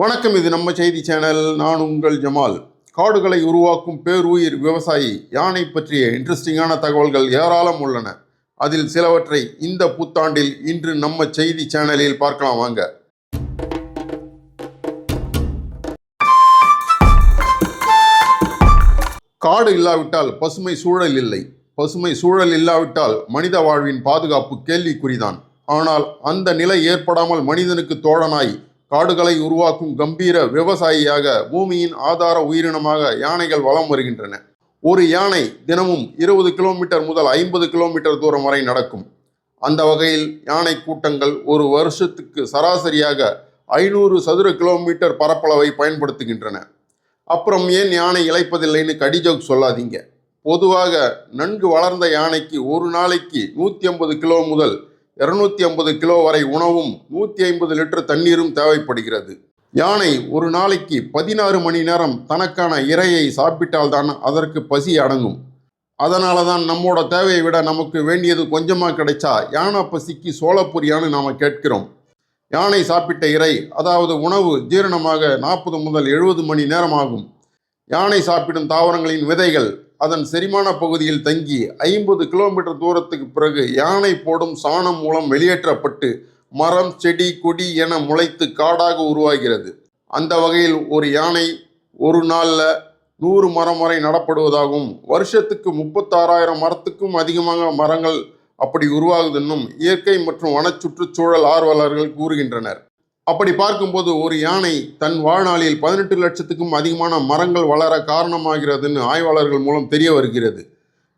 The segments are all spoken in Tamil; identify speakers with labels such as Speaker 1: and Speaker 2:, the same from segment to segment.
Speaker 1: வணக்கம் இது நம்ம செய்தி சேனல். நான் உங்கள் ஜமால். காடுகளை உருவாக்கும் பேருயிர் விவசாயி யானை பற்றிய இன்ட்ரெஸ்டிங்கான தகவல்கள் ஏராளம் உள்ளன. அதில் சிலவற்றை இந்த புத்தாண்டில் இன்று நம்ம செய்தி சேனலில் பார்க்கலாம். வாங்க. காடு இல்லாவிட்டால் பசுமை சூழல் இல்லை. பசுமை சூழல் இல்லாவிட்டால் மனித வாழ்வின் பாதுகாப்பு கேள்விக்குறிதான். ஆனால் அந்த நிலை ஏற்படாமல் மனிதனுக்கு தோழனாய் காடுகளை உருவாக்கும் கம்பீர விவசாயியாக பூமியின் ஆதார உயிரினமாக யானைகள் வலம் வருகின்றன. ஒரு யானை தினமும் இருபது கிலோமீட்டர் முதல் ஐம்பது கிலோமீட்டர் தூரம் வரை நடக்கும். அந்த வகையில் யானை கூட்டங்கள் ஒரு வருஷத்துக்கு சராசரியாக ஐநூறு சதுர கிலோமீட்டர் பரப்பளவை பயன்படுத்துகின்றன. அப்புறம் ஏன் யானை இழைப்பதில்லைன்னு கடிஜோக் சொல்லாதீங்க. பொதுவாக நன்கு வளர்ந்த யானைக்கு ஒரு நாளைக்கு நூற்றி ஐம்பது கிலோ முதல் இருநூத்தி ஐம்பது கிலோ வரை உணவும் நூற்றி ஐம்பது லிட்டர் தண்ணீரும் தேவைப்படுகிறது. யானை ஒரு நாளைக்கு பதினாறு மணி நேரம் தனக்கான இரையை சாப்பிட்டால்தான் அதற்கு பசி அடங்கும். அதனால தான் நம்மோட தேவையை விட நமக்கு வேண்டியது கொஞ்சமாக கிடைச்சா யானை பசிக்கு சோளப்பொரியான்னு நாம் கேட்கிறோம். யானை சாப்பிட்ட இரை அதாவது உணவு ஜீரணமாக நாற்பது முதல் எழுபது மணி நேரம் ஆகும் யானை சாப்பிடும் தாவரங்களின் விதைகள் அதன் செரிமான பகுதியில் தங்கி ஐம்பது கிலோமீட்டர் தூரத்துக்கு பிறகு யானை போடும் சாணம் மூலம் வெளியேற்றப்பட்டு மரம் செடி கொடி என முளைத்து காடாக உருவாகிறது. அந்த வகையில் ஒரு யானை ஒரு நாளில் நூறு மரம் வரை நடப்படுவதாகவும் வருஷத்துக்கு முப்பத்தாறாயிரம் மரத்துக்கும் அதிகமாக மரங்கள் அப்படி உருவாகுதுன்னும் இயற்கை மற்றும் வன சுற்றுச்சூழல் ஆர்வலர்கள் கூறுகின்றனர். அப்படி பார்க்கும்போது ஒரு யானை தன் வாழ்நாளில் பதினெட்டு லட்சத்துக்கும் அதிகமான மரங்கள் வளர காரணமாகிறதுன்னு ஆய்வாளர்கள் மூலம் தெரிய வருகிறது.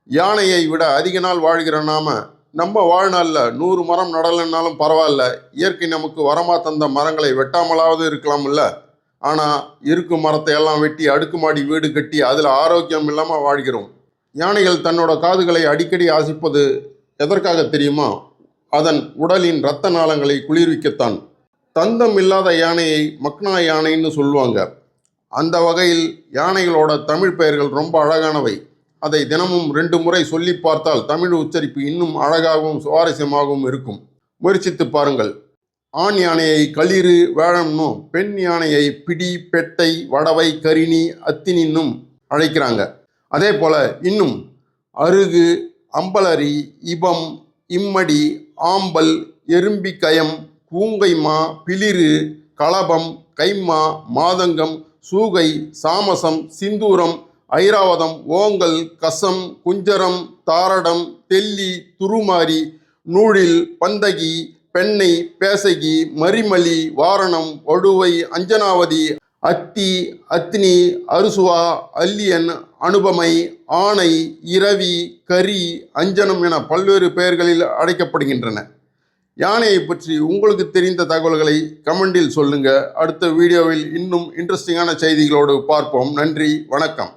Speaker 1: யானையை விட அதிக நாள் வாழ்கிற நாம நம்ம வாழ்நாளில் நூறு மரம் நடலைன்னாலும் பரவாயில்ல இயற்கை நமக்கு வரமாக தந்த மரங்களை வெட்டாமலாவது இருக்கலாம்ல. ஆனால் இருக்கும் மரத்தை எல்லாம் வெட்டி அடுக்குமாடி வீடு கட்டி அதில் ஆரோக்கியம் இல்லாமல் வாழ்கிறோம். யானைகள் தன்னோட காதுகளை அடிக்கடி ஆசிப்பது எதற்காக தெரியுமா? அதன் உடலின் இரத்த நாளங்களை குளிர்விக்கத்தான். தந்தம் இல்லாத யானையை மக்னா யானைன்னு சொல்லுவாங்க. அந்த வகையில் யானைகளோட தமிழ் பெயர்கள் ரொம்ப அழகானவை. அதை தினமும் ரெண்டு முறை சொல்லி பார்த்தால் தமிழ் உச்சரிப்பு இன்னும் அழகாகவும் சுவாரஸ்யமாகவும் இருக்கும். முயற்சித்து பாருங்கள். ஆண் யானையை களிறு வேழம்னும் பெண் யானையை பிடி பெட்டை வடவை கரிணி அத்தினின்னும் அழைக்கிறாங்க. அதே போல இன்னும் அருகு அம்பலரி இபம் இம்மடி ஆம்பல் எறும்பிக்கயம் பூங்கைமா பிளிறு களபம் கைம்மா மாதங்கம் சூகை சாமசம் சிந்தூரம் ஐராவதம் ஓங்கல் கசம் குஞ்சரம் தாரடம் தெல்லி துருமாரி நூழில் பந்தகி பெண்ணை பேசகி மரிமலி வாரணம் வடுவை அஞ்சனாவதி அத்தி அத்னி அருசுவா அல்லியன் அனுபமை ஆணை இரவி கரி அஞ்சனம் என பல்வேறு பெயர்களில் அழைக்கப்படுகின்றன. யானையை பற்றி உங்களுக்கு தெரிந்த தகவல்களை கமெண்டில் சொல்லுங்க. அடுத்த வீடியோவில் இன்னும் இன்ட்ரெஸ்டிங்கான செய்திகளோடு பார்ப்போம். நன்றி வணக்கம்.